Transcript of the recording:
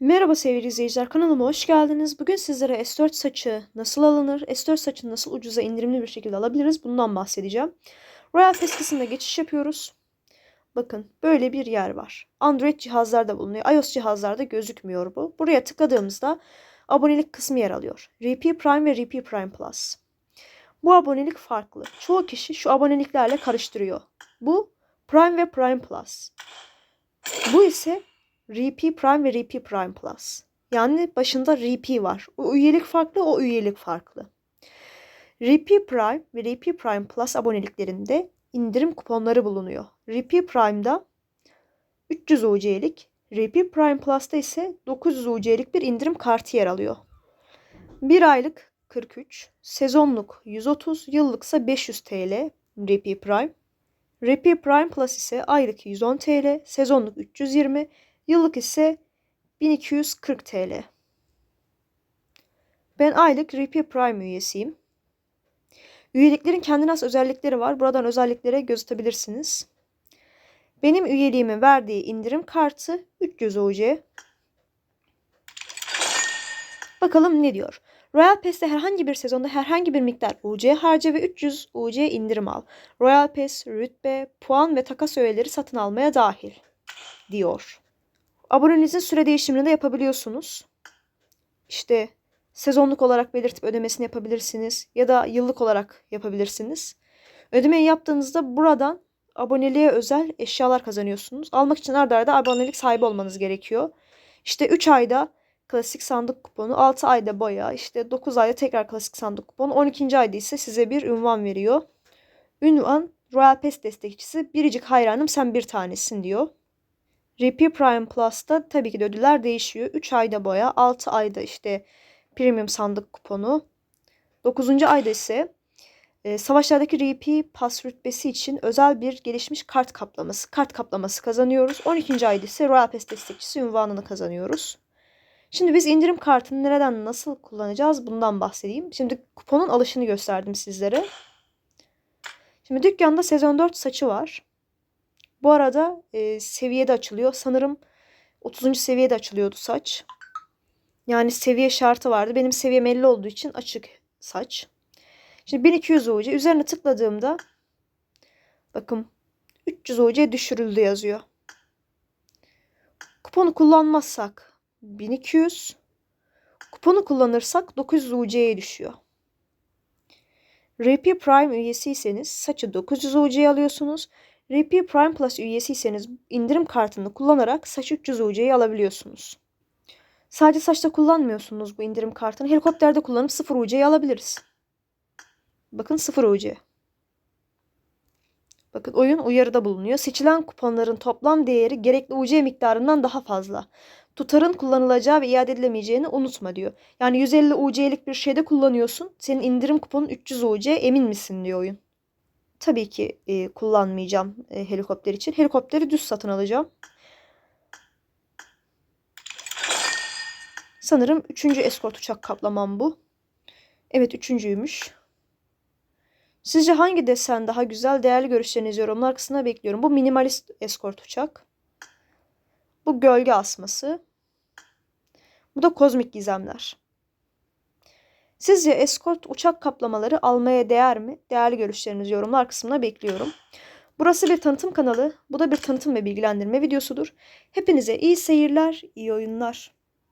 Merhaba sevgili izleyiciler kanalıma hoş geldiniz. Bugün sizlere S4 saçı nasıl alınır, S4 saçını nasıl ucuza indirimli bir şekilde alabiliriz bundan bahsedeceğim. Royal Pass kısmına geçiş yapıyoruz. Bakın böyle bir yer var. Android cihazlarda bulunuyor. iOS cihazlarda gözükmüyor bu. Buraya tıkladığımızda abonelik kısmı yer alıyor. RP Prime ve RP Prime Plus. Bu abonelik farklı. Çoğu kişi şu aboneliklerle karıştırıyor. Bu Prime ve Prime Plus. Bu ise RP Prime ve RP Prime Plus. Yani başında RP var. O üyelik farklı, o üyelik farklı. RP Prime ve RP Prime Plus aboneliklerinde indirim kuponları bulunuyor. RP Prime'da 300 UC'lik, RP Prime Plus'ta ise 900 UC'lik bir indirim kartı yer alıyor. Bir aylık 43, sezonluk 130, yıllıksa 500 TL RP Prime. RP Prime Plus ise aylık 110 TL, sezonluk 320, Yıllık ise 1240 TL. Ben aylık RP Prime üyesiyim. Üyeliklerin kendine has özellikleri var. Buradan özelliklere göz atabilirsiniz. Benim üyeliğimin verdiği indirim kartı 300 UC. Bakalım ne diyor. Royal Pass'te herhangi bir sezonda herhangi bir miktar UC harca ve 300 UC indirim al. Royal Pass, rütbe, puan ve takas öğeleri satın almaya dahil diyor. Abonenizin süre değişimini de yapabiliyorsunuz. İşte sezonluk olarak belirtip ödemesini yapabilirsiniz ya da yıllık olarak yapabilirsiniz. Ödemeyi yaptığınızda buradan aboneliğe özel eşyalar kazanıyorsunuz. Almak için arda arda abonelik sahibi olmanız gerekiyor. İşte 3 ayda klasik sandık kuponu, 6 ayda boya, işte 9 ayda tekrar klasik sandık kuponu, 12. ayda ise size bir ünvan veriyor. Ünvan Royal Pass destekçisi biricik hayranım sen bir tanesin diyor. RP Prime Plus'ta tabii ki de ödüller değişiyor. 3 ayda boya, 6 ayda işte premium sandık kuponu. 9. ayda ise e, savaşlardaki RP Pass rütbesi için özel bir gelişmiş kart kaplaması, kart kaplaması kazanıyoruz. 12. ayda ise Royal Pass destekçisi ünvanını kazanıyoruz. Şimdi biz indirim kartını nereden nasıl kullanacağız bundan bahsedeyim. Şimdi kuponun alışını gösterdim sizlere. Şimdi dükkanda sezon 4 saçı var. Bu arada e, seviyede açılıyor. Sanırım 30. seviyede açılıyordu saç. Yani seviye şartı vardı. Benim seviyem 50 olduğu için açık saç. Şimdi 1200 UC. Üzerine tıkladığımda bakın 300 UC düşürüldü yazıyor. Kuponu kullanmazsak 1200. Kuponu kullanırsak 900 UC'ye düşüyor. RP Prime üyesiyseniz saçı 900 UC'ye alıyorsunuz. RP Prime Plus üyesiyseniz indirim kartını kullanarak saç 300 UC'yi alabiliyorsunuz. Sadece saçta kullanmıyorsunuz bu indirim kartını. Helikopterde kullanıp 0 UC'yi alabiliriz. Bakın 0 UC. Bakın oyun uyarıda bulunuyor. Seçilen kuponların toplam değeri gerekli UC miktarından daha fazla. Tutarın kullanılacağı ve iade edilemeyeceğini unutma diyor. Yani 150 UC'lik bir şeyde kullanıyorsun. Senin indirim kuponun 300 UC emin misin diyor oyun. Tabii ki e, kullanmayacağım e, helikopter için. Helikopteri düz satın alacağım. Sanırım üçüncü eskort uçak kaplamam bu. Evet üçüncüymüş. Sizce hangi desen daha güzel? Değerli görüşlerinizi yorumlar kısmına bekliyorum. Bu minimalist eskort uçak. Bu gölge asması. Bu da kozmik gizemler. Sizce eskort uçak kaplamaları almaya değer mi? Değerli görüşlerinizi yorumlar kısmına bekliyorum. Burası bir tanıtım kanalı. Bu da bir tanıtım ve bilgilendirme videosudur. Hepinize iyi seyirler, iyi oyunlar.